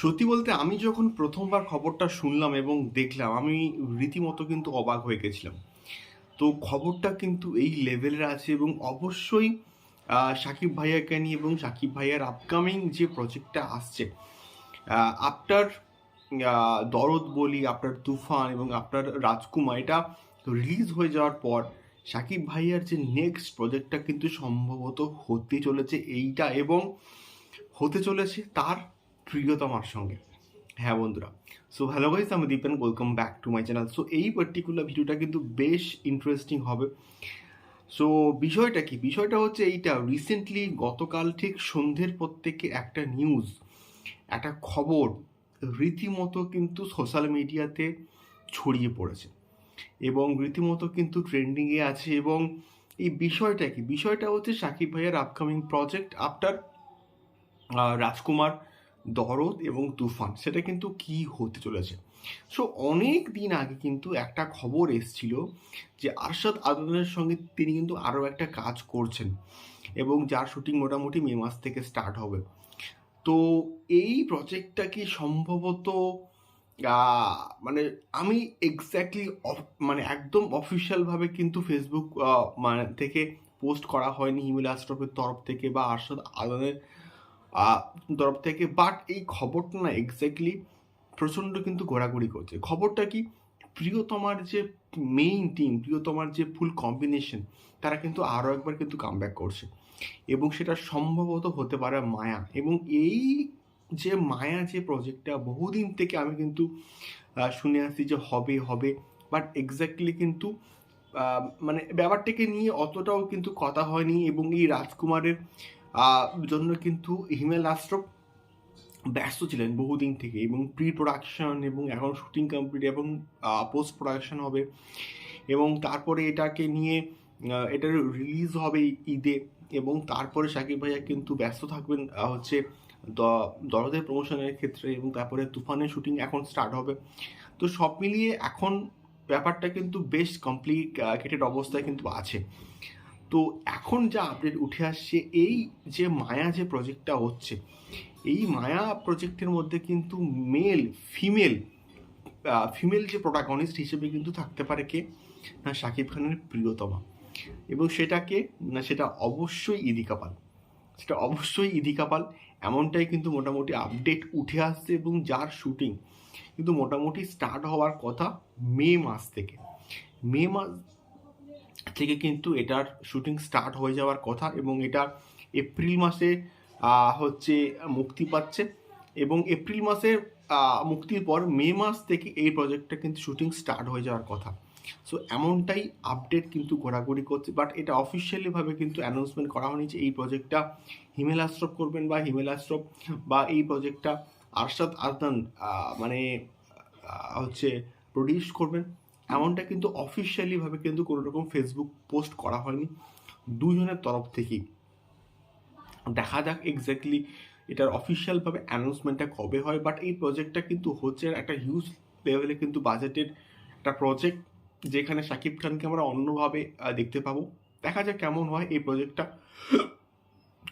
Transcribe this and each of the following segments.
সত্যি বলতে আমি যখন প্রথমবার খবরটা শুনলাম এবং দেখলাম, আমি রীতিমতো কিন্তু অবাক হয়ে গেছিলাম। তো খবরটা কিন্তু এই লেভেলের আছে এবং অবশ্যই সাকিব ভাইয়াকে নিয়ে এবং সাকিব ভাইয়ার আপকামিং যে প্রজেক্টটা আসছে আফটার দরদ বলি, আপনার তুফান এবং আপনার রাজকুমার, এটা রিলিজ হয়ে যাওয়ার পর সাকিব ভাইয়ার যে নেক্সট প্রজেক্টটা কিন্তু সম্ভবত হতে চলেছে এইটা এবং হতে চলেছে তার প্রিয়তমার সঙ্গে। হ্যাঁ বন্ধুরা সো হ্যালো গাইস আমি Dipen welcome back to my channel so এই পার্টিকুলার ভিডিওটা কিন্তু বেশ ইন্টারেস্টিং হবে। সো বিষয়টা কি? বিষয়টা হচ্ছে এইটা রিসেন্টলি গতকাল ঠিক সন্ধ্যের পর থেকে একটা নিউজ একটা খবর রীতিমতো কিন্তু সোশ্যাল মিডিয়াতে ছড়িয়ে পড়েছে। এবং রীতিমতো কিন্তু ট্রেন্ডিংয়ে আছে এবং এই বিষয়টা কি? বিষয়টা হচ্ছে সাকিব ভাইয়ের আপকামিং প্রজেক্ট আফটার রাজকুমার দরদ এবং তুফান, সেটা কিন্তু কি হতে চলেছে? সো অনেক দিন আগে কিন্তু একটা খবর এসছিল যে আরশাদ আদনের সঙ্গে তিনি কিন্তু আরও একটা কাজ করছেন এবং যার শুটিং মোটামুটি মে মাস থেকে স্টার্ট হবে। তো এই প্রজেক্টটা কি সম্ভবত মানে আমি এক্স্যাক্টলি মানে একদম অফিসিয়ালভাবে কিন্তু ফেসবুক মানে থেকে পোস্ট করা হয়নি হিমেল আশরফের তরফ থেকে বা আরশাদ আদনের তরফ থেকে বাট এই খবরটা না এক্স্যাক্টলি প্রচণ্ড কিন্তু ঘোরাঘুরি করছে। খবরটা কি? প্রিয়তমার যে মেইন টিম প্রিয়তমার যে ফুল কম্বিনেশন তারা কিন্তু আরও একবার কিন্তু কামব্যাক করছে। এবং সেটা সম্ভবত হতে পারে মায়া। এবং এই যে মায়া যে প্রজেক্টটা বহুদিন থেকে আমি কিন্তু শুনে আসছি যে হবে হবে বাট এক্স্যাক্টলি কিন্তু মানে ব্যাপারটাকে নিয়ে অতটাও কিন্তু কথা হয়নি। এবং এই রাজকুমারের জন্য কিন্তু হিমেল আশ্রফ ব্যস্ত ছিলেন বহুদিন থেকে এবং প্রি প্রোডাকশন এবং এখন শুটিং কমপ্লিট এবং পোস্ট প্রোডাকশন হবে এবং তারপরে এটাকে নিয়ে এটার রিলিজ হবে ঈদে এবং তারপরে সাকিব ভাইয়া কিন্তু ব্যস্ত থাকবেন হচ্ছে দরদের প্রমোশনের ক্ষেত্রে এবং তারপরে তুফানের শুটিং এখন স্টার্ট হবে। তো সব মিলিয়ে এখন ব্যাপারটা কিন্তু বেশ কমপ্লিকেটেড অবস্থায় কিন্তু আছে। তো এখন যা আপডেট উঠে আসছে, এই যে মায়া যে প্রজেক্টটা হচ্ছে, এই মায়া প্রজেক্টের মধ্যে কিন্তু মেল ফিমেল ফিমেল যে প্রোটাগনিস্ট হিসেবে কিন্তু থাকতে পারে কে? না, শাকিব খানের প্রিয়তমা। এবং সেটাকে, না, সেটা অবশ্যই ইদিকা পাল সেটা অবশ্যই ইদিকা পাল এমনটাই কিন্তু মোটামুটি আপডেট উঠে আসছে এবং যার শুটিং কিন্তু মোটামুটি স্টার্ট হওয়ার কথা মে মাস থেকে। মে মাস থেকে কিন্তু এটার শুটিং স্টার্ট হয়ে যাওয়ার কথা এবং এটা এপ্রিল মাসে হচ্ছে মুক্তি পাচ্ছে এবং এপ্রিল মাসে মুক্তির পর মে মাস থেকে এই প্রজেক্টটা কিন্তু শুটিং স্টার্ট হয়ে যাওয়ার কথা। সো এমনটাই আপডেট কিন্তু ঘোরাঘুরি করছে বাট এটা অফিসিয়ালিভাবে কিন্তু অ্যানাউন্সমেন্ট করা হয়নি যে এই প্রজেক্টটা হিমেল আশ্রফ করবেন বা হিমেল আশ্রফ বা এই প্রজেক্টটা আরশাদ আদনান মানে হচ্ছে প্রডিউস করবেন। এমনটা কিন্তু অফিসিয়ালিভাবে কিন্তু কোনো রকম ফেসবুক পোস্ট করা হয়নি। দুজনের তরফ থেকেই। দেখা যাক এক্স্যাক্টলি এটার অফিসিয়ালভাবে অ্যানাউন্সমেন্টটা কবে হয় বাট এই প্রজেক্টটা কিন্তু হচ্ছে একটা হিউজ লেভেলে কিন্তু বাজেটের একটা প্রজেক্ট যেখানে শাকিব খানকে আমরা অন্যভাবে দেখতে পাবো। দেখা যাক কেমন হয় এই প্রজেক্টটা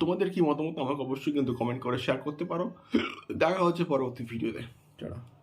তোমাদের কি মতামত আমাকে অবশ্যই কিন্তু কমেন্ট করে শেয়ার করতে পারো। দেখা হচ্ছে পরবর্তী ভিডিওতে চলো